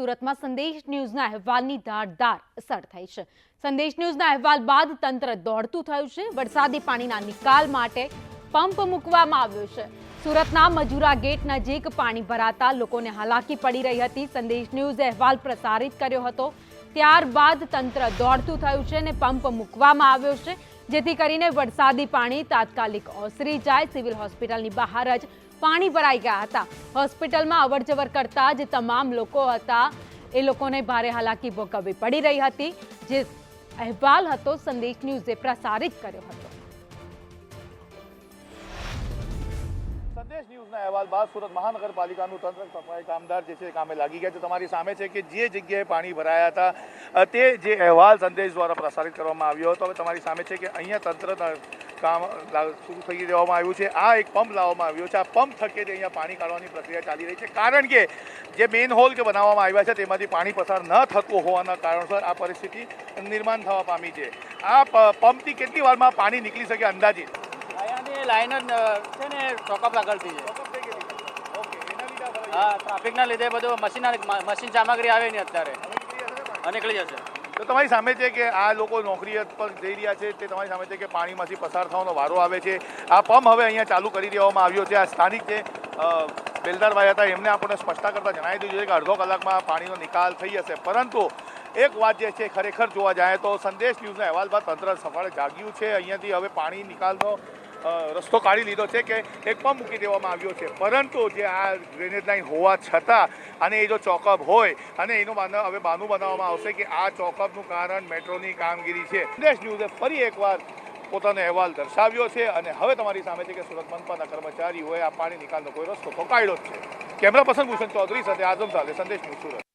સુરતમાં સંદેશ ન્યૂઝના અહેવાલની ધારદાર અસર થઈ છે. સંદેશ ન્યૂઝના અહેવાલ બાદ તંત્ર દોડતું થયું છે. વરસાદી પાણીના નિકાલ માટે પંપ મૂકવામાં આવ્યો છે. સુરતના મજુરા ગેટ નજીક પાણી ભરાતા લોકોને હાલાકી પડી રહી હતી. સંદેશ ન્યૂઝ અહેવાલ પ્રસારિત કર્યો હતો. ત્યારબાદ તંત્ર દોડતું થયું છે અને પંપ મૂકવામાં આવ્યો છે. જેથી કરીને વરસાદી પાણી તાત્કાલિક ઓસરી જાય. સિવિલ હોસ્પિટલની બહાર જ પાણી ભરાઈ ગયા હતા. હોસ્પિટલમાં અવરજવર કરતા જે તમામ લોકો હતા. એ લોકોને ભારે હાલાકી ભોગવવી પડી રહી હતી. જે અહેવાલ હતો, સંદેશ ન્યૂઝે પ્રસારિત કર્યો હતો. સંદેશ ન્યૂઝના અહેવાલ બાદ સુરત મહાનગરપાલિકાનું તંત્ર સફાઈ કામદાર જે છે કામે લાગી ગયા છે. તમારી સામે છે કે જે જગ્યાએ પાણી ભરાયા હતા તે જે અહેવાલ સંદેશ દ્વારા પ્રસારિત કરવામાં આવ્યો હતો. હવે તમારી સામે છે કે અહીંયા તંત્ર કામ શરૂ થઈ દેવામાં આવ્યું છે. આ એક પંપ લાવવામાં આવ્યો છે. આ પંપ થકે જે અહીંયા પાણી કાઢવાની પ્રક્રિયા ચાલી રહી છે. કારણ કે જે મેઇન હોલ કે બનાવવામાં આવ્યા છે તેમાંથી પાણી પસાર ન થતું હોવાના કારણસર આ પરિસ્થિતિ નિર્માણ થવા પામી છે. આ પંપથી કેટલી વારમાં પાણી નીકળી શકે અંદાજિત? જ છે ને ચોકઅપ આગળથી છે હા ટ્રાફિકના લીધે બધું મશીન મશીન સામગ્રી આવે નહીં અત્યારે. તો તમારી સામે છે કે આ લોકો નોકરી પર જઈ રહ્યા છે, તે તમારી સામે છે કે પાણીમાંથી પસાર થવાનો વારો આવે છે? આ પંપ હવે અહીંયા ચાલુ કરી દેવામાં આવ્યો છે. આ સ્થાનિક જે બેલદારભાઈ હતા, એમને આપણને સ્પષ્ટતા કરતા જણાવી દીધું છે કે અડધો કલાકમાં પાણીનો નિકાલ થઈ જશે. પરંતુ એક વાત જે છે, ખરેખર જોવા જાય તો સંદેશ ન્યૂઝના અહેવાલ બાદ તંત્ર સફળ જાગ્યું છે. અહીંયાથી હવે પાણી નિકાલનો રસ્તો કાઢી લીધો છે કે એક પણ મૂકી દેવામાં આવ્યો છે. પરંતુ જે આ ડ્રેનેજ લાઇન હોવા છતાં અને એ જો ચોકઅપ હોય અને એનું બાંધ- હવે બાનું બનાવવામાં આવશે કે આ ચોકઅપનું કારણ મેટ્રોની કામગીરી છે. દેશ ન્યૂઝે ફરી એકવાર પોતાનો અહેવાલ દર્શાવ્યો છે અને હવે તમારી સામે છે કે સુરત મનપાના કર્મચારીઓએ આ પાણી નિકાલનો કોઈ રસ્તો તો કાઢ્યો જ છે. કેમેરા પર્સન ભૂષણ ચૌધરી સાથે આઝમ સાથે સંદેશ સુરત.